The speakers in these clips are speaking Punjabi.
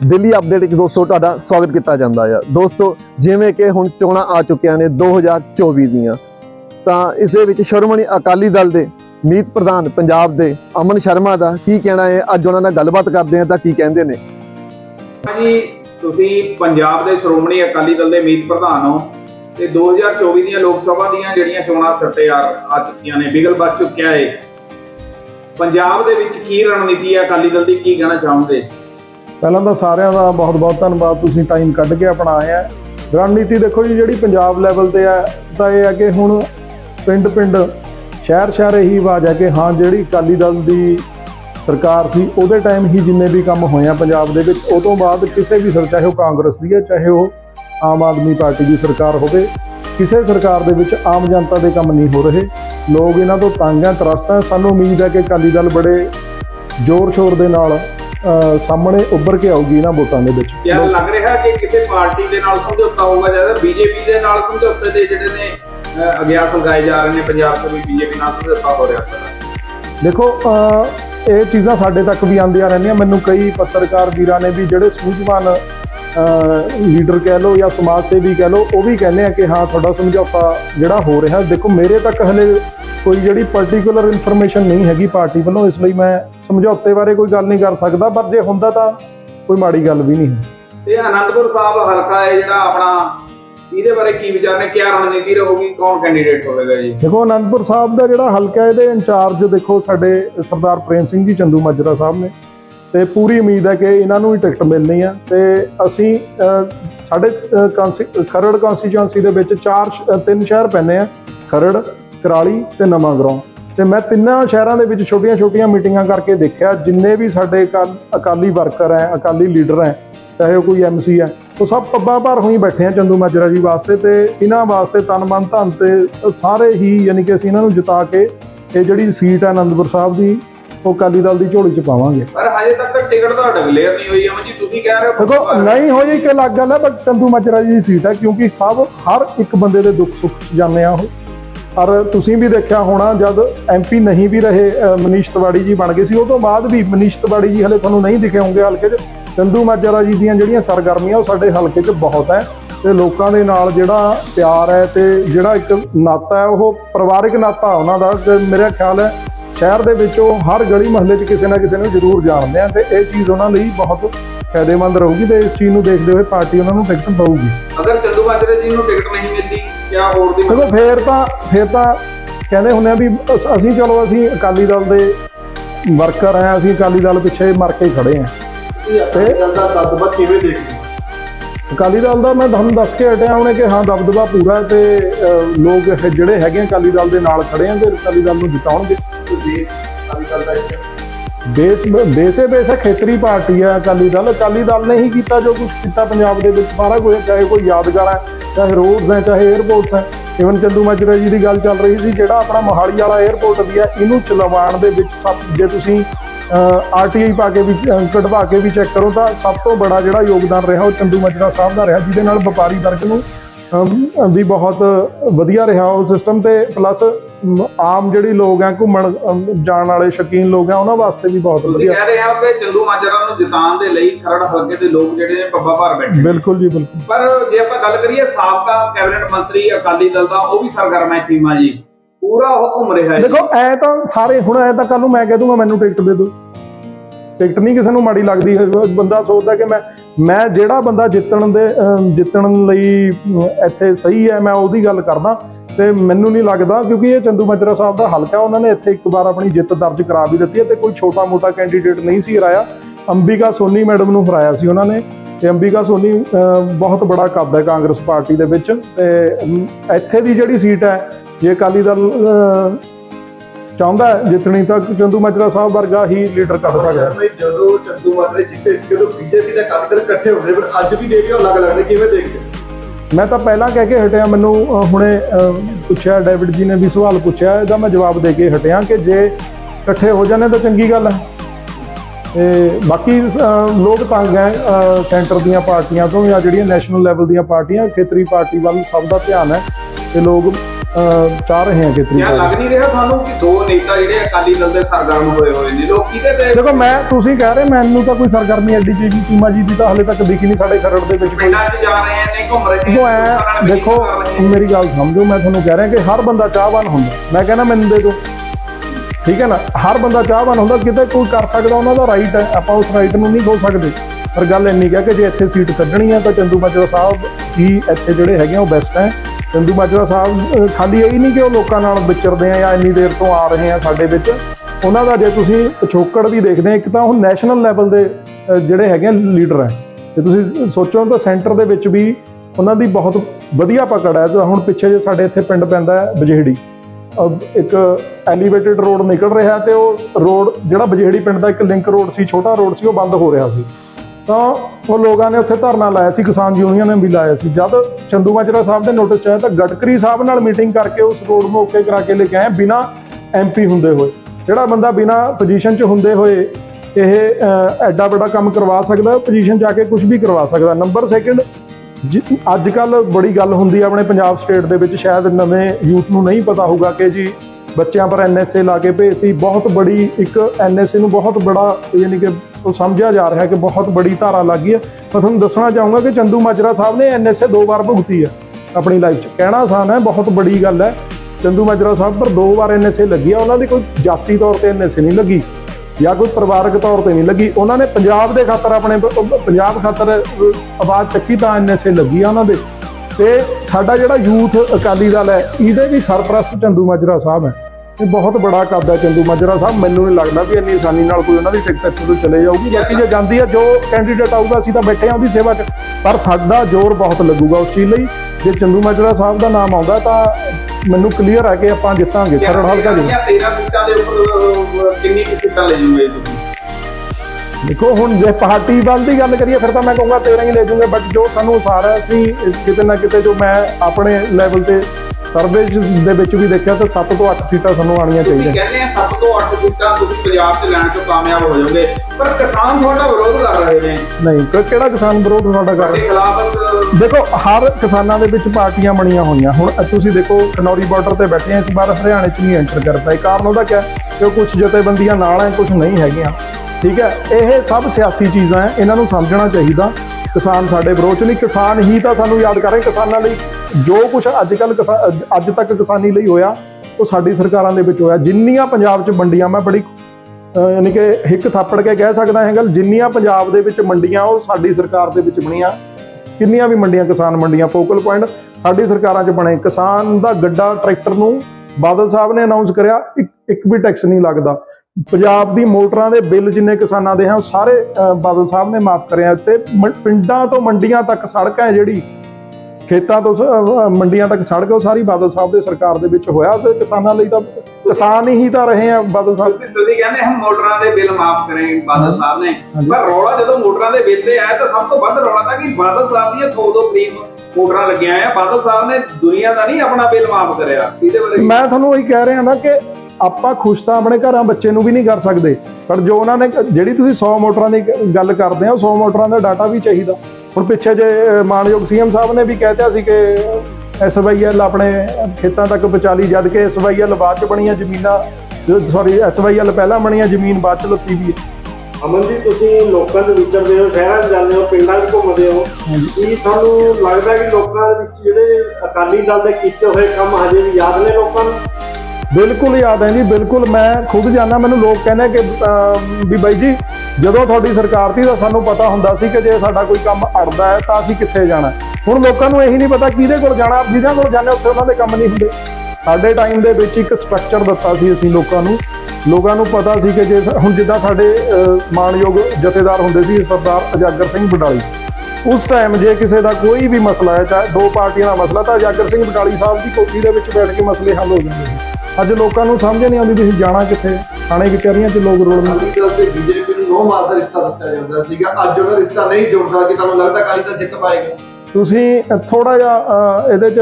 ਦਿੱਲੀ ਅਪਡੇਟ ਵਿੱਚ ਦੋਸਤੋ ਤੁਹਾਡਾ ਸਵਾਗਤ ਕੀਤਾ ਜਾਂਦਾ ਆ। ਦੋਸਤੋ, ਜਿਵੇਂ ਕਿ ਹੁਣ ਚੋਣਾਂ ਆ ਚੁੱਕੀਆਂ ਨੇ 2024 ਦੀਆਂ, ਤਾਂ ਇਸ ਦੇ ਵਿੱਚ ਸ਼੍ਰੋਮਣੀ ਅਕਾਲੀ ਦਲ ਦੇ ਮੀਤ ਪ੍ਰਧਾਨ ਪੰਜਾਬ ਦੇ ਅਮਨ ਸ਼ਰਮਾ ਦਾ ਕੀ ਕਹਿਣਾ ਹੈ? ਅੱਜ ਉਹਨਾਂ ਨਾਲ ਗੱਲਬਾਤ ਕਰਦੇ ਹਾਂ ਤਾਂ ਕੀ ਕਹਿੰਦੇ ਨੇ? ਜੀ ਤੁਸੀਂ ਪੰਜਾਬ ਦੇ ਸ਼੍ਰੋਮਣੀ ਅਕਾਲੀ ਦਲ ਦੇ ਮੀਤ ਪ੍ਰਧਾਨ ਹੋ ਤੇ 2024 ਦੀਆਂ ਲੋਕ ਸਭਾ ਦੀਆਂ ਜਿਹੜੀਆਂ ਚੋਣਾਂ ਸੱਟੇ ਆ ਚੁੱਕੀਆਂ ਨੇ, ਬਿਗਲ ਵੱਜ ਚੁੱਕਿਆ ਏ। ਪੰਜਾਬ ਦੇ ਵਿੱਚ ਕੀ ਰਣਨੀਤੀ ਹੈ? ਅਕਾਲੀ ਦਲ ਦੀ ਕੀ ਕਹਿਣਾ ਚਾਹੁੰਦੇ ਪਹਿਲਾਂ ਤਾਂ ਸਾਰਿਆਂ ਦਾ ਬਹੁਤ-ਬਹੁਤ ਧੰਨਵਾਦ, ਤੁਸੀਂ ਟਾਈਮ ਕੱਢ ਕੇ ਆਪਣਾ ਆਏ ਆ। ਰਣਨੀਤੀ ਦੇਖੋ ਜੀ, ਜਿਹੜੀ ਪੰਜਾਬ ਲੈਵਲ ਤੇ ਆ, ਤਾਂ ਇਹ ਹੈ ਕਿ ਹੁਣ ਪਿੰਡ-ਪਿੰਡ ਸ਼ਹਿਰ-ਸ਼ਹਿਰ ਇਹੀ ਆਵਾਜ਼ ਹੈ ਕਿ ਹਾਂ, ਜਿਹੜੀ ਅਕਾਲੀ ਦਲ ਦੀ ਸਰਕਾਰ ਸੀ, ਉਹਦੇ ਟਾਈਮ ਹੀ ਜਿੰਨੇ ਵੀ ਕੰਮ ਹੋਏ ਆ ਪੰਜਾਬ ਦੇ ਵਿੱਚ, ਉਹ ਤੋਂ ਬਾਅਦ ਕਿਸੇ ਵੀ ਸਰ, ਚਾਹੇ ਉਹ ਕਾਂਗਰਸ ਦੀ ਹੈ ਚਾਹੇ ਉਹ ਆਮ ਆਦਮੀ ਪਾਰਟੀ ਦੀ ਸਰਕਾਰ ਹੋਵੇ, ਕਿਸੇ ਸਰਕਾਰ ਦੇ ਵਿੱਚ ਆਮ ਜਨਤਾ ਦੇ ਕੰਮ ਨਹੀਂ ਹੋ ਰਹੇ। ਲੋਕ ਇਹਨਾਂ ਤੋਂ ਤੰਗ ਆ ਤਰਸਤ ਆ। ਸਾਨੂੰ ਉਮੀਦ ਹੈ ਕਿ ਅਕਾਲੀ ਦਲ ਬੜੇ ਜ਼ੋਰ ਸ਼ੋਰ ਦੇ ਨਾਲ ਸਾਹਮਣੇ ਉੱਭਰ ਕੇ ਆਊਗੀ ਇਹਨਾਂ ਵੋਟਾਂ ਦੇ ਵਿੱਚ। ਯਾਰ ਲੱਗ ਰਿਹਾ ਕਿ ਕਿਸੇ ਪਾਰਟੀ ਦੇ ਨਾਲ ਸਮਝੌਤਾ ਹੋਊਗਾ ਜ਼ਿਆਦਾ ਬੀਜੇਪੀ ਦੇ ਨਾਲ ਸਮਝੌਤੇ ਦੇ ਜਿਹੜੇ ਨੇ ਅਹ, ਅਗਿਆਸ ਲਗਾਏ ਜਾ ਰਹੇ ਨੇ ਪੰਜਾਬ 'ਚ ਵੀ ਬੀਜੇਪੀ ਨਾਲ ਸਮਝੌਤਾ ਹੋ ਰਿਹਾ। ਹੈ ਦੇਖੋ ਇਹ ਚੀਜ਼ਾਂ ਸਾਡੇ ਤੱਕ ਵੀ ਆਉਂਦੀਆਂ ਰਹਿੰਦੀਆਂ। ਮੈਨੂੰ ਕਈ ਪੱਤਰਕਾਰ ਵੀਰਾਂ ਨੇ ਵੀ ਜਿਹੜੇ ਸੂਝਵਾਨ ਲੀਡਰ ਕਹਿ ਲਓ ਜਾਂ ਸਮਾਜ ਸੇਵੀ ਕਹਿ ਲਓ ਉਹ ਵੀ ਕਹਿੰਦੇ ਆ ਕਿ ਹਾਂ ਤੁਹਾਡਾ ਸਮਝੌਤਾ ਜਿਹੜਾ ਹੋ ਰਿਹਾ ਦੇਖੋ ਮੇਰੇ ਤੱਕ ਹਲੇ ਕੋਈ ਜਿਹੜੀ ਪਾਰਟਿਕੂਲਰ ਇਨਫੋਰਮੇਸ਼ਨ ਨਹੀਂ ਹੈਗੀ ਪਾਰਟੀ ਵੱਲੋਂ ਇਸ ਲਈ ਮੈਂ ਸਮਝੌਤੇ ਬਾਰੇ ਕੋਈ ਗੱਲ ਨਹੀਂ ਕਰ ਸਕਦਾ ਪਰ ਜੇ ਹੁੰਦਾ ਤਾਂ ਕੋਈ ਮਾੜੀ ਗੱਲ ਵੀ ਨਹੀਂ। ਹੈ ਤੇ ਅਨੰਦਪੁਰ ਸਾਹਿਬ ਹਲਕਾ ਹੈ ਜਿਹੜਾ ਆਪਣਾ ਇਹਦੇ ਬਾਰੇ ਕੀ ਵਿਚਾਰ ਨੇ ਕਿਆ ਰਣਨੀਤੀ ਰਹੂਗੀ ਕੌਣ ਕੈਂਡੀਡੇਟ ਹੋਵੇਗਾ ਜੀ? ਦੇਖੋ ਅਨੰਦਪੁਰ ਸਾਹਿਬ ਦਾ ਜਿਹੜਾ ਹਲਕਾ ਹੈ, ਇਹਦੇ ਇੰਚਾਰਜ ਦੇਖੋ ਸਾਡੇ ਸਰਦਾਰ ਪ੍ਰੇਮ ਸਿੰਘ ਜੀ ਚੰਦੂ ਮਾਜਰਾ ਸਾਹਿਬ ਨੇ। ਤੇ ਪੂਰੀ ਉਮੀਦ ਹੈ ਕਿ ਇਹਨਾਂ ਨੂੰ ਹੀ ਟਿਕਟ ਮਿਲਣੀ ਆ। ਤੇ ਅਸੀਂ ਸਾਡੇ ਖਰੜ ਕਨਸਟੀਚੁਐਂਸੀ ਦੇ ਵਿੱਚ ਚਾਰ ਤਿੰਨ ਸ਼ਹਿਰ ਪੈਂਦੇ ਆ ਖਰੜ ਕਰਾਲੀ ਤੇ ਨਵਾਂ ਗਰਾਉਂ ਤੇ ਮੈਂ ਤਿੰਨਾਂ ਸ਼ਹਿਰਾਂ ਦੇ ਵਿੱਚ ਛੋਟੀਆਂ-ਛੋਟੀਆਂ ਮੀਟਿੰਗਾਂ ਕਰਕੇ ਦੇਖਿਆ ਜਿੰਨੇ ਵੀ ਸਾਡੇ ਅਕਾ- ਅਕਾਲੀ ਵਰਕਰ ਹੈ ਅਕਾਲੀ ਲੀਡਰ ਹੈ ਚਾਹੇ ਉਹ ਕੋਈ ਐਮਸੀ ਹੈ ਉਹ ਸਭ ਪੱਬਾਂ ਭਰ ਹੋਈ ਬੈਠੇ ਆ ਚੰਦੂ ਮਾਜਰਾ ਜੀ ਵਾਸਤੇ ਤੇ ਇਹਨਾਂ ਵਾਸਤੇ ਤਨ ਮਨ ਧਨ ਤੇ ਸਾਰੇ ਹੀ ਯਾਨੀ ਕਿ ਅਸੀਂ ਇਹਨਾਂ ਨੂੰ ਜਿਤਾ ਕੇ ਇਹ ਜਿਹੜੀ ਸੀਟ ਹੈ ਆਨੰਦਪੁਰ ਸਾਹਿਬ ਦੀ ਉਹ ਅਕਾਲੀ ਦਲ ਦੀ ਝੋਲੀ 'ਚ ਪਾਵਾਂਗੇ। ਪਰ ਹਜੇ ਤੱਕ ਟਿਕਟ ਤੁਹਾਡਾ ਕਲੀਅਰ ਨਹੀਂ ਹੋਈ ਅਮਨ ਜੀ। ਤੁਸੀਂ ਕਹਿ ਰਹੇ ਹੋ ਦੇਖੋ ਨਹੀਂ ਹੋਈ ਇੱਕ ਅਲੱਗ ਗੱਲ ਹੈ ਬਟ ਚੰਦੂ ਮਾਜਰਾ ਜੀ ਦੀ ਸੀਟ ਹੈ ਕਿਉਂਕਿ ਸਭ ਹਰ ਇੱਕ ਬੰਦੇ ਦੇ ਦੁੱਖ ਸੁੱਖ ਜਾਂਦੇ ਆ ਉਹ। ਔਰ ਤੁਸੀਂ ਵੀ ਦੇਖਿਆ ਹੋਣਾ, ਜਦ ਐਮਪੀ ਨਹੀਂ ਵੀ ਰਹੇ ਮਨੀਸ਼ ਤਿਵਾੜੀ ਜੀ ਬਣ ਗਏ ਸੀ ਉਹ ਤੋਂ ਬਾਅਦ ਵੀ ਮਨੀਸ਼ ਤਿਵਾੜੀ ਜੀ ਹਲੇ ਤੁਹਾਨੂੰ ਨਹੀਂ ਦਿਖੇ ਹੋਣਗੇ ਹਲਕੇ 'ਚ। ਚੰਦੂ ਮਾਜਰਾ ਜੀ ਦੀਆਂ ਜਿਹੜੀਆਂ ਸਰਗਰਮੀਆਂ, ਉਹ ਸਾਡੇ ਹਲਕੇ 'ਚ ਬਹੁਤ ਹੈ। ਤੇ ਲੋਕਾਂ ਦੇ ਨਾਲ ਜਿਹੜਾ ਪਿਆਰ ਹੈ ਤੇ ਜਿਹੜਾ ਇੱਕ ਨਾਤਾ ਹੈ, ਉਹ ਪਰਿਵਾਰਿਕ ਨਾਤਾ ਉਹਨਾਂ ਦਾ, ਤੇ ਮੇਰਾ ਖਿਆਲ ਹੈ ਸ਼ਹਿਰ ਦੇ ਵਿੱਚ ਹਰ ਗਲੀ ਮੁਹੱਲੇ 'ਚ ਕਿਸੇ ਨਾ ਕਿਸੇ ਨੂੰ ਜ਼ਰੂਰ ਜਾਣਦੇ ਆ ਤੇ ਇਹ ਚੀਜ਼ ਉਹਨਾਂ ਲਈ ਬਹੁਤ ਫਾਇਦੇਮੰਦ ਰਹੂਗੀ ਤੇ ਇਸ ਚੀਜ਼ ਨੂੰ ਦੇਖਦੇ ਹੋਏ ਪਾਰਟੀ ਉਹਨਾਂ ਨੂੰ ਟਿਕਟ ਦਊਗੀ ਅਗਰ ਚੰਦੂ ਮਾਜਰੇ ਜੀ ਨੂੰ ਟਿਕਟ ਨਹੀਂ ਮਿਲਦੀ ਕਿਆ ਹੋਰ ਦੀ ਦੇਖੋ ਫੇਰ ਤਾਂ ਫੇਰ ਤਾਂ ਕਹਿੰਦੇ ਹੁੰਦੇ ਆ ਵੀ ਅਸ- ਚਲੋ ਅਸੀਂ ਅਕਾਲੀ ਦਲ ਦੇ ਵਰਕਰ ਆ ਅਸੀਂ ਅਕਾਲੀ ਦਲ ਪਿੱਛੇ ਮਰ ਕੇ ਖੜੇ ਆ ਤੇ ਗੱਲ ਦਾ ਦਬਦਬਾ ਕਿਵੇਂ ਦੇਖਦੇ? ਅਕਾਲੀ ਦਲ ਦਾ ਮੈਂ ਤੁਹਾਨੂੰ ਦੱਸ ਕੇ ਹਟਿਆ ਹੁਣੇ ਕਿ ਹਾਂ, ਦਬਦਬਾ ਪੂਰਾ ਹੈ ਤੇ ਲੋਕ ਜਿਹੜੇ ਹੈਗੇ ਆ ਅਕਾਲੀ ਦਲ ਦੇ ਨਾਲ ਖੜੇ ਆ ਤੇ ਅਕਾਲੀ ਦਲ ਨੂੰ ਜਿਤਾਉਣਗੇ। ਤੇ ਦੇਸ਼ ਅਕਾਲੀ ਦੇਸੇ ਬੇਸੇ ਖੇਤਰੀ ਪਾਰਟੀ ਹੈ ਅਕਾਲੀ ਦਲ। ਅਕਾਲੀ ਦਲ ਨੇ ਹੀ ਕੀਤਾ ਜੋ ਕੁਝ ਕੀਤਾ ਪੰਜਾਬ ਦੇ ਵਿੱਚ। ਸਾਰਾ ਕੁਝ ਚਾਹੇ ਕੋਈ ਯਾਦਗਾਰ ਹੈ, ਚਾਹੇ ਰੋਡਸ ਹੈ, ਚਾਹੇ 에ਅਰਪੋਰਟਸ ਹੈ। ਇਵਨ ਚੰਦੂ ਮਾਜਰਾ ਜੀ ਦੀ ਗੱਲ ਚੱਲ ਰਹੀ ਸੀ, ਜਿਹੜਾ ਆਪਣਾ ਮੋਹਾਲੀ ਵਾਲਾ 에ਅਰਪੋਰਟ ਵੀ ਹੈ, ਇਹਨੂੰ ਚਲਵਾਉਣ ਦੇ ਵਿੱਚ ਸਭ, ਜੇ ਤੁਸੀਂ ਆਰਟੀਆਈ ਪਾ ਕੇ ਵੀ ਕਢਵਾ ਕੇ ਵੀ ਚੈੱਕ ਕਰੋ ਤਾਂ ਸਭ ਤੋਂ ਬੜਾ ਜਿਹੜਾ ਯੋਗਦਾਨ ਰਿਹਾ ਉਹ ਚੰਦੂ ਮਾਜਰਾ ਸਾਹਿਬ ਦਾ ਰਿਹਾ ਜਿਹਦੇ ਨਾਲ ਵਪਾਰੀ ਵਰਗ ਨੂੰ ਵੀ ਬਹੁਤ ਵਧੀਆ ਰਿਹਾ ਉਹ ਸਿਸਟਮ ਤੇ ਪਲੱਸ ਆਮ ਜਿਹੜੀ ਲੋਕ ਆ ਘੁੰਮਣ ਜਾਣ ਵਾਲੇ ਸ਼ੌਕੀਨ ਲੋਕ ਆ ਉਹਨਾਂ ਵਾਸਤੇ ਵੀ ਬਹੁਤ ਵਧੀਆ। ਕਹਿ ਰਹੇ ਕਿ ਚੰਦੂ ਮਾਜਰਾ ਨੂੰ ਜਿਤਾਉਣ ਦੇ ਲਈ ਖਰੜ ਹਲਕੇ ਦੇ ਲੋਕ ਜਿਹੜੇ ਨੇ ਪੱਬਾ ਭਰ ਬੈਠੇ ਬਿਲਕੁਲ ਜੀ ਬਿਲਕੁਲ। ਪਰ ਜੇ ਆਪਾਂ ਗੱਲ ਕਰੀਏ ਸਾਬਕਾ ਕੈਬਨਿਟ ਮੰਤਰੀ ਅਕਾਲੀ ਦਲ ਦਾ ਉਹ ਵੀ ਸਰਗਰਮ ਹੈ ਚੀਮਾ ਜੀ। ਪੂਰਾ ਉਹ ਰਿਹਾ ਹੈ ਦੇਖੋ, ਐ ਤਾਂ ਸਾਰੇ, ਹੁਣ ਐ ਤਾਂ ਕੱਲ ਨੂੰ ਮੈਂ ਕਹਿ ਦੂੰਗਾ, ਮੈਨੂੰ ਟਿਕਟ ਦੇ ਦਿਓ। ਟਿਕਟ ਨਹੀਂ ਕਿਸੇ ਨੂੰ ਮਾੜੀ ਲੱਗਦੀ ਬੰਦਾ ਸੋਚਦਾ ਕਿ ਮੈਂ ਮੈਂ ਜਿਹੜਾ ਬੰਦਾ ਜਿੱਤਣ ਦੇ ਜਿੱਤਣ ਲਈ ਇੱਥੇ ਸਹੀ ਹੈ, ਮੈਂ ਉਹਦੀ ਗੱਲ ਕਰਦਾ। ਤੇ ਮੈਨੂੰ ਨਹੀਂ ਲੱਗਦਾ, ਕਿਉਂਕਿ ਇਹ ਚੰਦੂ ਮਾਜਰਾ ਸਾਹਿਬ ਦਾ ਹਲਕਾ ਉਹਨਾਂ ਨੇ ਇੱਥੇ ਇੱਕ ਵਾਰ ਆਪਣੀ ਜਿੱਤ ਦਰਜ ਕਰਾ ਵੀ ਦਿੱਤੀ ਹੈ ਤੇ ਕੋਈ ਛੋਟਾ ਮੋਟਾ ਕੈਂਡੀਡੇਟ ਨਹੀਂ ਸੀ ਹਰਾਇਆ। ਅੰਬਿਕਾ ਸੋਨੀ ਮੈਡਮ ਨੂੰ ਹਰਾਇਆ ਸੀ ਉਹਨਾਂ ਨੇ। ਤੇ ਅੰਬਿਕਾ ਸੋਨੀ ਬਹੁਤ ਬੜਾ ਕੱਦ ਹੈ ਕਾਂਗਰਸ ਪਾਰਟੀ ਦੇ ਵਿੱਚ ਤੇ ਇੱਥੇ ਦੀ ਜਿਹੜੀ ਸੀਟ ਹੈ ਜੇ ਅਕਾਲੀ ਦਲ ਚਾਹੁੰਦਾ ਜਿੱਤਣੀ ਤਾਂ ਚੰਦੂ ਮਾਜਰਾ ਸਾਹਿਬ ਵਰਗਾ ਹੀ ਲੀਡਰ ਕੱਢ ਸਕਦਾ ਹੈ ਬਈ ਜਦੋਂ ਚੰਦੂ ਮਾਜਰੇ ਜਿੱਤੇ ਸੀ ਜਦੋਂ ਬੀਜੇਪੀ ਤੇ ਅਕਾਲੀ ਦਲ ਇਕੱਠੇ ਹੁੰਦੇ ਪਰ ਅੱਜ ਵੀ ਦੇਖ ਰਹੇ ਹੋ ਅਲੱਗ ਅਲੱਗ ਨੇ ਕਿਵੇਂ ਦੇਖਦੇ ਹੋ? ਮੈਂ ਤਾਂ ਪਹਿਲਾਂ ਕਹਿ ਕੇ ਹਟਿਆ ਮੈਨੂੰ ਹੁਣੇ ਪੁੱਛਿਆ ਡੇਵਿਡ ਜੀ ਨੇ ਵੀ ਸਵਾਲ ਪੁੱਛਿਆ ਇਹਦਾ ਮੈਂ ਜਵਾਬ ਦੇ ਕੇ ਹਟਿਆ ਕਿ ਜੇ ਇਕੱਠੇ ਹੋ ਜਾਂਦੇ ਤਾਂ ਚੰਗੀ ਗੱਲ ਹੈ ਤੇ ਬਾਕੀ ਲੋਕ ਤੰਗ ਹੈ ਸੈਂਟਰ ਦੀਆਂ ਪਾਰਟੀਆਂ ਤੋਂ ਜਾਂ ਜਿਹੜੀਆਂ ਨੈਸ਼ਨਲ ਲੈਵਲ ਦੀਆਂ ਪਾਰਟੀਆਂ ਖੇਤਰੀ ਪਾਰਟੀ ਵੱਲ ਸਭ ਦਾ ਧਿਆਨ ਹੈ ਤੇ ਲੋਕ ਚਾਹ ਰਹੇ ਹਾਂ ਕਿਤਨੀ ਕਿਆ ਲੱਗ ਨਹੀਂ ਰਿਹਾ ਤੁਹਾਨੂੰ ਕਿ ਦੋ ਨੇਤਾ ਜਿਹੜੇ ਅਕਾਲੀ ਦਲ ਦੇ ਸਰਗਰਮ ਹੋਏ ਹੋਏ ਨੇ? ਲੋਕ ਕਿਹਦੇ ਤੇ ਦੇਖੋ ਮੈਂ ਤੁਸੀਂ ਕਹਿ ਰਹੇ ਮੈਨੂੰ ਤਾਂ ਕੋਈ ਸਰਗਰਮੀ ਐਡੀ ਚੀਜ਼ ਚੀਮਾ ਜੀ ਦੀ ਤਾਂ ਹਲੇ ਤੱਕ ਦਿਖੀ ਨਹੀਂ ਸਾਡੇ ਖਰੜ ਦੇ ਵਿੱਚ ਕੋਈ। ਜਾ ਰਹੇ ਨੇ ਘੁੰਮ ਰਹੇ ਨੇ ਦੇਖੋ। ਮੇਰੀ ਗੱਲ ਸਮਝੋ ਮੈਂ ਤੁਹਾਨੂੰ ਕਹਿ ਰਿਹਾ ਕਿ ਹਰ ਬੰਦਾ ਚਾਹਵਾਨ ਹੁੰਦਾ। ਮੈਂ ਕਹਿੰਦਾ ਮੈਨੂੰ ਦੇ ਦਿਓ। ਠੀਕ ਹੈ ਨਾ? ਹਰ ਬੰਦਾ ਚਾਹਵਾਨ ਹੁੰਦਾ ਕਿਤੇ ਕੋਈ ਕਰ ਸਕਦਾ, ਉਹਨਾਂ ਦਾ ਰਾਈਟ ਹੈ। ਆਪਾਂ ਉਸ ਰਾਈਟ ਨੂੰ ਨਹੀਂ ਖੋ ਸਕਦੇ। ਪਰ ਗੱਲ ਇੰਨੀ ਕੁ ਹੈ ਕਿ ਜੇ ਇੱਥੇ ਸੀਟ ਕੱਢਣੀ ਹੈ ਤਾਂ ਚੰਦੂ ਮਾਜਰਾ ਸਾਹਿਬ ਹੀ ਇੱਥੇ ਜਿਹੜੇ ਹੈਗੇ ਆ, ਉਹ ਬੈਸਟ ਹੈ। ਚੰਦੂ ਮਾਜਰਾ ਸਾਹਿਬ ਖਾਲੀ ਇਹ ਨਹੀਂ ਕਿ ਉਹ ਲੋਕਾਂ ਨਾਲ ਵਿਚਰਦੇ ਆ ਜਾਂ ਇੰਨੀ ਦੇਰ ਤੋਂ ਆ ਰਹੇ ਆ ਸਾਡੇ ਵਿੱਚ। ਉਹਨਾਂ ਦਾ ਜੇ ਤੁਸੀਂ ਪਿਛੋਕੜ ਵੀ ਦੇਖਦੇ ਆ, ਇੱਕ ਤਾਂ ਉਹ ਨੈਸ਼ਨਲ ਲੈਵਲ ਦੇ ਜਿਹੜੇ ਹੈਗੇ ਲੀਡਰ ਹੈ। ਤੇ ਤੁਸੀਂ ਸੋਚੋ ਤਾਂ ਸੈਂਟਰ ਦੇ ਵਿੱਚ ਵੀ ਉਹਨਾਂ ਦੀ ਬਹੁਤ ਵਧੀਆ ਪਕੜ ਹੈ। ਤਾਂ ਹੁਣ ਪਿੱਛੇ ਜੇ ਸਾਡੇ ਇੱਥੇ ਪਿੰਡ ਪੈਂਦਾ ਹੈ ਬਜੇੜੀ ਇੱਕ ਐਲੀਵੇਟਡ ਰੋਡ ਨਿਕਲ ਰਿਹਾ ਤੇ ਉਹ ਰੋਡ ਜਿਹੜਾ ਬਜੇੜੀ ਪਿੰਡ ਦਾ ਇੱਕ ਲਿੰਕ ਰੋਡ ਸੀ, ਛੋਟਾ ਰੋਡ ਸੀ, ਉਹ ਬੰਦ ਹੋ ਰਿਹਾ ਸੀ। ਤਾਂ ਉਹ ਲੋਕਾਂ ਨੇ ਉੱਥੇ ਧਰਨਾ ਲਾਇਆ ਸੀ, ਕਿਸਾਨ ਯੂਨੀਅਨ ਨੇ ਵੀ ਲਾਇਆ ਸੀ। ਜਦ ਚੰਦੂ ਮਾਜਰਾ ਸਾਹਿਬ ਦੇ ਨੋਟਿਸ 'ਚ ਆਇਆ ਤਾਂ ਗਡਕਰੀ ਸਾਹਿਬ ਨਾਲ ਮੀਟਿੰਗ ਕਰਕੇ ਉਸ ਰੋਡ ਨੂੰ ਓਕੇ ਕਰਾ ਕੇ ਲੈ ਕੇ ਆਏ, ਬਿਨਾ ਐਮਪੀ ਹੁੰਦੇ ਹੋਏ। ਜਿਹੜਾ ਬੰਦਾ ਬਿਨਾ ਪੋਜੀਸ਼ਨ 'ਚ ਹੁੰਦੇ ਹੋਏ ਇਹ ਐਡਾ ਵੱਡਾ ਕੰਮ ਕਰਵਾ ਸਕਦਾ ਪੋਜੀਸ਼ਨ ਜਾ ਕੇ ਕੁਝ ਵੀ ਕਰਵਾ ਸਕਦਾ। ਨੰਬਰ ਸੈਕਿੰਡ ਅੱਜ ਕੱਲ ਬੜੀ ਗੱਲ ਹੁੰਦੀ ਆ ਆਪਣੇ ਪੰਜਾਬ ਸਟੇਟ ਦੇ ਵਿੱਚ, ਸ਼ਾਇਦ ਨਵੇਂ ਯੂਥ ਨੂੰ ਨਹੀਂ ਪਤਾ ਹੋਊਗਾ ਕਿ ਜੀ ਬੱਚਿਆਂ ਪਰ ਐਨਐਸਏ ਲਾ ਕੇ ਭੇਜਤੀ। ਬਹੁਤ ਬੜੀ ਇੱਕ ਐਨਐਸਏ ਨੂੰ ਬਹੁਤ ਬੜਾ ਯਾਨੀ ਕਿ ਉਹ ਸਮਝਿਆ ਜਾ ਰਿਹਾ ਕਿ ਬਹੁਤ ਬੜੀ ਧਾਰਾ ਲੱਗੀ ਹੈ ਮੈਂ ਤੁਹਾਨੂੰ ਦੱਸਣਾ ਚਾਹੂੰਗਾ ਕਿ ਚੰਦੂ ਮਾਜਰਾ ਸਾਹਿਬ ਨੇ ਐਨਐਸਏ ਦੋ ਵਾਰ ਭੁਗਤੀ ਹੈ ਆਪਣੀ ਲਾਈਫ 'ਚ। ਕਹਿਣਾ ਆਸਾਨ ਹੈ, ਬਹੁਤ ਬੜੀ ਗੱਲ ਹੈ। ਚੰਦੂ ਮਾਜਰਾ ਸਾਹਿਬ ਪਰ ਦੋ ਵਾਰ ਐਨਐਸਏ ਲੱਗੀ ਆ, ਉਹਨਾਂ ਦੀ ਕੋਈ ਜਾਤੀ ਤੌਰ ਤੇ ਐਨਐਸਏ ਨਹੀਂ ਲੱਗੀ। ਜਾਂ ਕੋਈ ਪਰਿਵਾਰਕ ਤੌਰ ਤੇ ਨਹੀਂ ਲੱਗੀ। ਉਹਨਾਂ ਨੇ ਪੰਜਾਬ ਦੇ ਖਾਤਰ ਆਪਣੇ ਪੰਜਾਬ ਖਾਤਰ ਆਵਾਜ਼ ਚੱਕੀ ਤਾਂ ਐਨਐਸਏ ਲੱਗੀ ਆ ਉਹਨਾਂ ਦੇ। ਤੇ ਸਾਡਾ ਜਿਹੜਾ ਯੂਥ ਅਕਾਲੀ ਦਲ ਹੈ, ਇਹਦੇ ਵੀ ਸਰਪ੍ਰਸਤ ਚੰਦੂ ਮਾਜਰਾ ਸਾਹਿਬ ਹੈ। ਇਹ ਬਹੁਤ ਬੜਾ ਕੱਦ ਹੈ ਚੰਦੂ ਮਾਜਰਾ ਸਾਹਿਬ ਮੈਨੂੰ ਨਹੀਂ ਲੱਗਦਾ ਵੀ ਇੰਨੀ ਆਸਾਨੀ ਨਾਲ ਕੋਈ ਉਹਨਾਂ ਦੀ ਟਿਕਟ ਇੱਥੋਂ ਤੋਂ ਚਲੇ ਜਾਊਗੀ। ਬਾਕੀ ਜੇ ਜਾਂਦੀ ਹੈ ਜੋ ਕੈਂਡੀਡੇਟ ਆਊਗਾ ਅਸੀਂ ਤਾਂ ਬੈਠੇ ਹਾਂ ਉਹਦੀ ਸੇਵਾ 'ਚ। ਪਰ ਸਾਡਾ ਜ਼ੋਰ ਬਹੁਤ ਲੱਗੂਗਾ ਉਸ ਚੀਜ਼ ਲਈ। ਜੇ ਚੰਦੂ ਮਾਜਰਾ ਸਾਹਿਬ ਦਾ ਨਾਮ ਆਉਂਦਾ ਤਾਂ ਮੈਨੂੰ ਕਲੀਅਰ ਹੈ ਕਿ ਆਪਾਂ ਜਿੱਤਾਂਗੇ। ਖਰੜ ਹਲਕਾ ਜਿੱਤਾਂਗੇ 13 ਸੀਟਾਂ ਦੇ ਉੱਪਰ ਅਹ, ਕਿੰਨੀ ਸੀਟਾਂ ਲੈ ਜੂਗੇ ਤੁਸੀਂ? ਦੇਖੋ ਹੁਣ ਜੇ ਪਾਰਟੀ ਵੱਲ ਦੀ ਗੱਲ ਕਰੀਏ ਫਿਰ ਤਾਂ ਮੈਂ ਕਹੂੰਗਾ 13 ਹੀ ਲੈ ਜੂਗੇ। ਬਟ ਜੋ ਸਾਨੂੰ ਹੈ ਅਸੀਂ ਕਿਤੇ ਨਾ ਕਿਤੇ ਜੋ ਮੈਂ ਆਪਣੇ ਲੈਵਲ ਤੇ ਸਰਵੇ ਦੇ ਵਿੱਚ ਵੀ ਦੇਖਿਆ ਤਾਂ 7 ਤੋਂ 8 ਸੀਟਾਂ ਸਾਨੂੰ ਆਉਣੀਆਂ ਤੁਸੀਂ ਚਾਹੀਦੀਆਂ। ਕਹਿੰਦੇ ਆ 7 ਤੋਂ 8 ਸੀਟਾਂ ਤੁਸੀਂ ਪੰਜਾਬ 'ਚ ਲੈਣ 'ਚ ਕਾਮਯਾਬ ਹੋ ਜਾਓਗੇ ਪਰ ਕਿਸਾਨ ਤੁਹਾਡਾ ਵਿਰੋਧ ਕਰ ਰਹੇ ਨੇ। ਨਹੀਂ ਕਿਹੜਾ ਕਿਸਾਨ ਵਿਰੋਧ ਸਾਡਾ ਕਰ ਤੁਹਾਡੇ ਖਿਲਾਫ ਦੇਖੋ ਹਰ ਕਿਸਾਨਾਂ ਦੇ ਵਿੱਚ ਪਾਰਟੀਆਂ ਬਣੀਆਂ ਹੋਈਆਂ। ਹੁਣ ਤੁਸੀਂ ਦੇਖੋ ਖਨੌਰੀ ਬਾਰਡਰ ਤੇ ਬੈਠੇ ਆ ਇਸ ਵਾਰ ਹਰਿਆਣੇ 'ਚ ਨਹੀਂ ਐਂਟਰ ਕਰਦਾ ਇਹ ਕਾਰਨ ਉਹਦਾ ਕਿਆ ਹੈ? ਕਿ ਕੁਝ ਜਥੇਬੰਦੀਆਂ ਨਾਲ ਹੈ ਕੁਝ ਨਹੀਂ ਹੈਗੀਆਂ। ਠੀਕ ਹੈ ਇਹ ਸਭ ਸਿਆਸੀ ਚੀਜ਼ਾਂ ਹੈ ਇਹਨਾਂ ਨੂੰ ਸਮਝਣਾ ਚਾਹੀਦਾ। ਕਿਸਾਨ ਸਾਡੇ ਵਿਰੋਧ ਨਹੀਂ, ਕਿਸਾਨ ਹੀ ਤਾਂ ਸਾਨੂੰ ਯਾਦ ਕਰ ਰਹੇ ਕਿਸਾਨਾਂ ਲਈ। ਜੋ ਕੁਝ ਅੱਜ ਕੱਲ ਅੱਜ ਤੱਕ ਕਿਸਾਨੀ ਲਈ ਹੋਇਆ, ਉਹ ਸਾਡੀ ਸਰਕਾਰਾਂ ਦੇ ਵਿੱਚ ਹੋਇਆ। ਜਿੰਨੀਆਂ ਪੰਜਾਬ 'ਚ ਮੰਡੀਆਂ, ਮੈਂ ਬੜੀ ਯਾਨੀ ਕਿ ਹਿੱਕ ਥਾਪੜ ਕੇ ਕਹਿ ਸਕਦਾ ਇਹ ਗੱਲ ਜਿੰਨੀਆਂ ਪੰਜਾਬ ਦੇ ਵਿੱਚ ਮੰਡੀਆਂ, ਉਹ ਸਾਡੀ ਸਰਕਾਰ ਦੇ ਵਿੱਚ ਬਣੀਆਂ। ਕਿੰਨੀਆਂ ਵੀ ਮੰਡੀਆਂ, ਕਿਸਾਨ ਮੰਡੀਆਂ, ਫੋਕਲ ਪੁਆਇੰਟ ਸਾਡੀ ਸਰਕਾਰਾਂ 'ਚ ਬਣੇ। ਕਿਸਾਨ ਦਾ ਗੱਡਾ ਟਰੈਕਟਰ ਨੂੰ ਬਾਦਲ ਸਾਹਿਬ ਨੇ ਅਨਾਉਂਸ ਕਰਿਆ ਇੱਕ ਵੀ ਟੈਕਸ ਨਹੀਂ ਲੱਗਦਾ। ਪੰਜਾਬ ਦੀ ਮੋਟਰਾਂ ਦੇ ਬਿੱਲ ਜਿੰਨੇ ਕਿਸਾਨਾਂ ਦੇ ਹਨ ਉਹ ਸਾਰੇ ਬਾਦਲ ਸਾਹਿਬ ਨੇ ਮਾਫ ਕਰਿਆ ਤੇ ਪਿੰਡਾਂ ਤੋਂ ਮੰਡੀਆਂ ਤੱਕ ਸੜਕ ਹੈ ਜਿਹੜੀ ਖੇਤਾਂ ਤੋਂ ਮੰਡੀਆਂ ਤੱਕ ਸੜਕ ਉਹ ਸਾਰੀ ਬਾਦਲ ਸਾਹਿਬ ਦੇ ਸਰਕਾਰ ਦੇ ਵਿੱਚ ਹੋਇਆ ਤੇ ਕਿਸਾਨਾਂ ਲਈ ਤਾਂ ਕਿਸਾਨ ਹੀ ਤਾਂ ਰਹੇ ਆ ਬਾਦਲ ਸਾਹਿਬ ਤੁਸੀਂ ਕਹਿੰਦੇ ਹਮ ਮੋਟਰਾਂ ਦੇ ਬਿੱਲ ਮਾਫ ਕਰੇ ਬਾਦਲ ਸਾਹਿਬ ਨੇ। ਪਰ ਰੌਲਾ ਜਦੋਂ ਮੋਟਰਾਂ ਦੇ ਬਿੱਲ ਤੇ ਆਇਆ ਤਾਂ ਸਭ ਤੋਂ ਵੱਧ ਰੌਲਾ ਤਾਂ ਕਿ ਬਾਦਲ ਸਾਹਿਬ ਦੀਆਂ 100 ਤੋਂ ਕਰੀਬ ਮੋਟਰਾਂ ਲੱਗੀਆਂ ਆ ਬਾਦਲ ਸਾਹਿਬ ਨੇ ਦੁਨੀਆ ਦਾ ਨਹੀਂ ਆਪਣਾ ਬਿੱਲ ਮਾਫ ਕਰਿਆ ਇਹਦੇ ਬਾਰੇ ਮੈਂ ਤੁਹਾਨੂੰ ਉਹੀ ਕਹਿ ਰਿਹਾ ਨਾ ਕਿ ਆਪਾਂ ਖੁਸ਼ ਤਾਂ ਆਪਣੇ ਘਰਾਂ ਬੱਚੇ ਨੂੰ ਵੀ ਨਹੀਂ ਕਰ ਸਕਦੇ। ਪਰ ਜੋ ਉਹਨਾਂ ਨੇ ਜਿਹੜੀ ਤੁਸੀਂ 100 ਮੋਟਰਾਂ ਦੀ ਗੱਲ ਕਰਦੇ ਆ ਉਹ 100 ਮੋਟਰਾਂ ਦਾ ਡਾਟਾ ਵੀ ਚਾਹੀਦਾ। ਹੁਣ ਪਿੱਛੇ ਜੇ ਮਾਨਯੋਗ ਸੀਐਮ ਸਾਹਿਬ ਨੇ ਵੀ ਕਹਿਤਾ ਸੀ ਕਿ ਐਸਵਾਈਐਲ ਆਪਣੇ ਖੇਤਾਂ ਤੱਕ ਪਹੁੰਚਾ ਲਈ ਜਦ ਕਿ ਐਸਵਾਈਐਲ ਬਾਅਦ ਚ ਬਣੀਆਂ ਜ਼ਮੀਨਾਂ ਸੌਰੀ ਐਸਵਾਈਐਲ ਪਹਿਲਾਂ ਬਣੀਆਂ ਜ਼ਮੀਨ ਬਾਅਦ ਚ ਲੱਤੀ ਵੀ ਹੈ। ਅਮਨ ਜੀ ਤੁਸੀਂ ਲੋਕਾਂ ਦੇ ਵਿਚਰਦੇ ਹੋ ਸ਼ਹਿਰਾਂ 'ਚ ਜਾਂਦੇ ਹੋ ਪਿੰਡਾਂ 'ਚ ਘੁੰਮਦੇ ਹੋ। ਕੀ ਤੁਹਾਨੂੰ ਲੱਗਦਾ ਕਿ ਲੋਕਾਂ ਦੇ ਵਿੱਚ ਜਿਹੜੇ ਅਕਾਲੀ ਦਲ ਦੇ ਕੀਤੇ ਹੋਏ ਕੰਮ ਹਜੇ ਵੀ ਯਾਦ ਨੇ ਲੋਕਾਂ ਨੂੰ? ਬਿਲਕੁਲ ਯਾਦ ਹੈ ਜੀ ਬਿਲਕੁਲ ਮੈਂ ਖੁਦ ਜਾਣਾ ਮੈਨੂੰ ਲੋਕ ਕਹਿੰਦੇ ਕਿ ਵੀ ਬਾਈ ਜੀ ਜਦੋਂ ਤੁਹਾਡੀ ਸਰਕਾਰ ਸੀ ਤਾਂ ਸਾਨੂੰ ਪਤਾ ਹੁੰਦਾ ਸੀ ਕਿ ਜੇ ਸਾਡਾ ਕੋਈ ਕੰਮ ਅੜਦਾ ਹੈ ਤਾਂ ਅਸੀਂ ਕਿੱਥੇ ਜਾਣਾ ਹੁਣ ਲੋਕਾਂ ਨੂੰ ਇਹੀ ਨਹੀਂ ਪਤਾ ਕਿਹਦੇ ਕੋਲ ਜਾਣਾ ਜਿਹਨਾਂ ਕੋਲ ਜਾਂਦੇ ਉੱਥੇ ਉਹਨਾਂ ਦੇ ਕੰਮ ਨਹੀਂ ਹੁੰਦੇ। ਸਾਡੇ ਟਾਈਮ ਦੇ ਵਿੱਚ ਇੱਕ ਸਟਰਕਚਰ ਦਿੱਤਾ ਸੀ ਅਸੀਂ ਲੋਕਾਂ ਨੂੰ। ਲੋਕਾਂ ਨੂੰ ਪਤਾ ਸੀ ਕਿ ਜੇ ਹੁਣ ਜਿੱਦਾਂ ਸਾਡੇ ਅਹ, ਮਾਣਯੋਗ ਜਥੇਦਾਰ ਹੁੰਦੇ ਸੀ ਸਰਦਾਰ ਅਜਾਗਰ ਸਿੰਘ ਬਡਾਲੀ ਉਸ ਟਾਈਮ ਜੇ ਕਿਸੇ ਦਾ ਕੋਈ ਵੀ ਮਸਲਾ ਹੈ ਚਾਹੇ ਦੋ ਪਾਰਟੀਆਂ ਦਾ ਮਸਲਾ ਤਾਂ ਅਜਾਗਰ ਸਿੰਘ ਬਟਾਲੀ ਸਾਹਿਬ ਦੀ ਕੋਠੀ ਦੇ ਵਿੱਚ ਬੈਠ ਕੇ ਮਸਲੇ ਹੱਲ ਹੋ ਜਾਂਦੇ ਸੀ। ਅੱਜ ਲੋਕਾਂ ਨੂੰ ਸਮਝ ਨਹੀਂ ਆਉਂਦੀ ਤੁਸੀਂ ਜਾਣਾ ਕਿੱਥੇ ਥਾਣੇ ਕਚਹਿਰੀਆਂ 'ਚ ਲੋਕ ਰੋਲਣ ਤੇ ਬੀਜੇਪੀ ਨੂੰ ਨੋ ਮਾਰ ਦਾ ਰਿਸ਼ਤਾ ਦੱਸਿਆ ਜਾਂਦਾ ਸੀਗਾ। ਅੱਜ ਉਹਦਾ ਰਿਸ਼ਤਾ ਨਹੀਂ ਜੁੜਦਾ ਕਿ ਤੁਹਾਨੂੰ ਲੱਗਦਾ ਅਕਾਲੀ ਦਲ ਜਿੱਤ ਪਾਏਗਾ। ਤੁਸੀਂ ਥੋੜਾ ਜਿਹਾ ਇਹਦੇ 'ਚ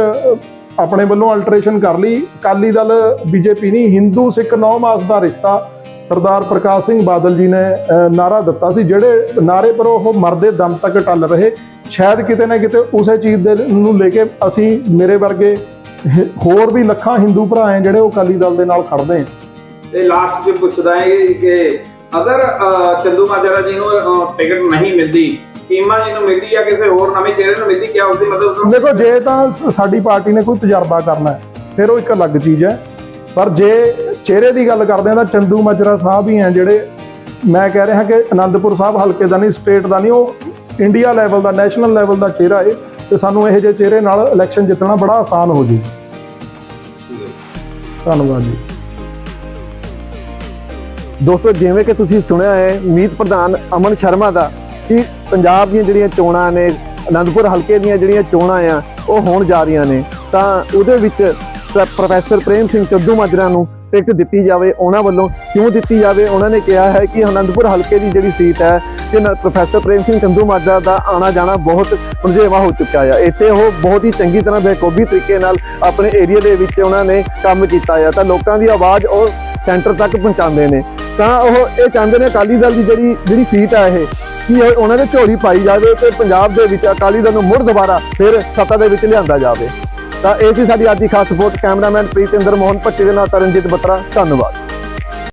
ਆਪਣੇ ਵੱਲੋਂ ਅਲਟਰੇਸ਼ਨ ਕਰ ਲਈ। ਅਕਾਲੀ ਦਲ ਬੀਜੇਪੀ ਨਹੀਂ ਹਿੰਦੂ ਸਿੱਖ ਨੌ ਮਾਸ ਦਾ ਰਿਸ਼ਤਾ ਸਰਦਾਰ ਪ੍ਰਕਾਸ਼ ਸਿੰਘ ਬਾਦਲ ਜੀ ਨੇ ਨਾਰਾ ਦਿੱਤਾ ਸੀ। ਜਿਹੜੇ ਨਾਰੇ ਪਰ ਉਹ ਮਰਦੇ ਦਮ ਤੱਕ ਟੱਲ ਰਹੇ। ਸ਼ਾਇਦ ਕਿਤੇ ਨਾ ਕਿਤੇ ਉਸੇ ਚੀਜ਼ ਦੇ ਨੂੰ ਲੈ ਕੇ ਅਸੀਂ ਮੇਰੇ ਵਰਗੇ ਹੋਰ ਵੀ ਲੱਖਾਂ ਹਿੰਦੂ ਭਰਾ ਹੈ ਜਿਹੜੇ ਉਹ ਅਕਾਲੀ ਦਲ ਦੇ ਨਾਲ ਖੜਦੇ ਆ। ਤੇ ਲਾਸਟ 'ਚ ਪੁੱਛਦਾ ਹੈ ਕਿ ਅਗਰ ਚੰਦੂ ਮਾਜਰਾ ਜੀ ਨੂੰ ਟਿਕਟ ਨਹੀਂ ਮਿਲਦੀ ਚੀਮਾ ਜੀ ਨੂੰ ਮਿਲਦੀ ਜਾਂ ਕਿਸੇ ਹੋਰ ਨਵੇਂ ਚਿਹਰੇ ਨੂੰ ਮਿਲਦੀ ਕਿਆ ਉਸ ਦੀ ਮਦਦ ਤੋਂ ਦੇਖੋ ਜੇ ਤਾਂ ਸਾਡੀ ਪਾਰਟੀ ਨੇ ਕੋਈ ਤਜਰਬਾ ਕਰਨਾ ਹੈ ਫਿਰ ਉਹ ਇੱਕ ਅਲੱਗ ਚੀਜ਼ ਹੈ। ਪਰ ਜੇ ਚਿਹਰੇ ਦੀ ਗੱਲ ਕਰਦੇ ਹਾਂ ਤਾਂ ਚੰਦੂ ਮਾਜਰਾ ਸਾਹਿਬ ਹੀ ਹੈ ਜਿਹੜੇ ਮੈਂ ਕਹਿ ਰਿਹਾ ਕਿ ਆਨੰਦਪੁਰ ਸਾਹਿਬ ਹਲਕੇ ਦਾ ਨਹੀਂ ਸਟੇਟ ਦਾ ਨਹੀਂ ਉਹ ਇੰਡੀਆ ਲੈਵਲ ਦਾ ਨੈਸ਼ਨਲ ਲੈਵਲ ਦਾ ਚਿਹਰਾ ਹੈ। ਤੇ ਸਾਨੂੰ ਇਹੋ ਜਿਹੇ ਚਿਹਰੇ ਨਾਲ ਇਲੈਕਸ਼ਨ ਜਿੱਤਣਾ ਬੜਾ ਆਸਾਨ ਹੋ ਜੀ ਧੰਨਵਾਦ ਜੀ। ਦੋਸਤੋ, ਜਿਵੇਂ ਕਿ ਤੁਸੀਂ ਸੁਣਿਆ ਹੈ, ਮੀਤ ਪ੍ਰਧਾਨ ਅਮਨ ਸ਼ਰਮਾ ਦਾ ਕਿ ਪੰਜਾਬ ਦੀਆਂ ਜਿਹੜੀਆਂ ਚੋਣਾਂ ਨੇ, ਅਨੰਦਪੁਰ ਹਲਕੇ ਦੀਆਂ ਜਿਹੜੀਆਂ ਚੋਣਾਂ ਆ, ਉਹ ਹੋਣ ਜਾ ਰਹੀਆਂ ਨੇ। ਤਾਂ ਉਹਦੇ ਵਿੱਚ ਪ੍ਰੋਫੈਸਰ ਪ੍ਰੇਮ ਸਿੰਘ ਚੱਦੂ ਮਾਜਰਾ ਨੂੰ ਟਿਕਟ ਦਿੱਤੀ ਜਾਵੇ, ਉਹਨਾਂ ਵੱਲੋਂ ਕਿਉਂ ਦਿੱਤੀ ਜਾਵੇ? ਉਹਨਾਂ ਨੇ ਕਿਹਾ ਹੈ ਕਿ ਅਨੰਦਪੁਰ ਹਲਕੇ ਦੀ ਜਿਹੜੀ ਸੀਟ ਹੈ ਕਿ ਨ- ਪ੍ਰੋਫੈਸਰ ਪ੍ਰੇਮ ਸਿੰਘ ਚੰਦੂ ਮਾਜਰਾ ਦਾ ਆਣਾ ਜਾਣਾ ਬਹੁਤ ਰੁਝੇਵਾਂ ਹੋ ਚੁੱਕਾ ਆ। ਇੱਥੇ ਉਹ ਬਹੁਤ ਹੀ ਚੰਗੀ ਤਰ੍ਹਾਂ ਬੇਕੋਬੀ ਤਰੀਕੇ ਨਾਲ ਆਪਣੇ ਏਰੀਆ ਦੇ ਵਿੱਚ ਉਹਨਾਂ ਨੇ ਕੰਮ ਕੀਤਾ ਆ। ਤਾਂ ਲੋਕਾਂ ਦੀ ਆਵਾਜ਼ ਉਹ ਸੈਂਟਰ ਤੱਕ ਪਹੁੰਚਾਉਂਦੇ ਨੇ। ਤਾਂ ਉਹ ਇਹ ਚਾਹੁੰਦੇ ਨੇ ਅਕਾਲੀ ਦਲ ਦੀ ਜਿਹੜੀ ਜਿਹੜੀ ਸੀਟ ਹੈ ਇਹ, ਕਿ ਉਹਨਾਂ ਦੇ ਝੋਲੀ ਪਾਈ ਜਾਵੇ ਤੇ ਪੰਜਾਬ ਦੇ ਵਿੱਚ ਅਕਾਲੀ ਦਲ ਨੂੰ ਮੁੜ ਦੁਬਾਰਾ ਫਿਰ ਸੱਤਾ ਦੇ ਵਿੱਚ ਲਿਆਂਦਾ ਜਾਵੇ। ਤਾਂ ਇਹ ਸੀ ਸਾਡੀ ਅੱਜ ਦੀ ਖਾਸ ਰਿਪੋਰਟ ਕੈਮਰਾਮੈਨ ਪ੍ਰੀਤਿੰਦਰ ਮੋਹਨ, ਭੱਟੀ ਦੇ ਨਾਲ ਤਰਨਜੀਤ ਬਤਰਾ, ਧੰਨਵਾਦ।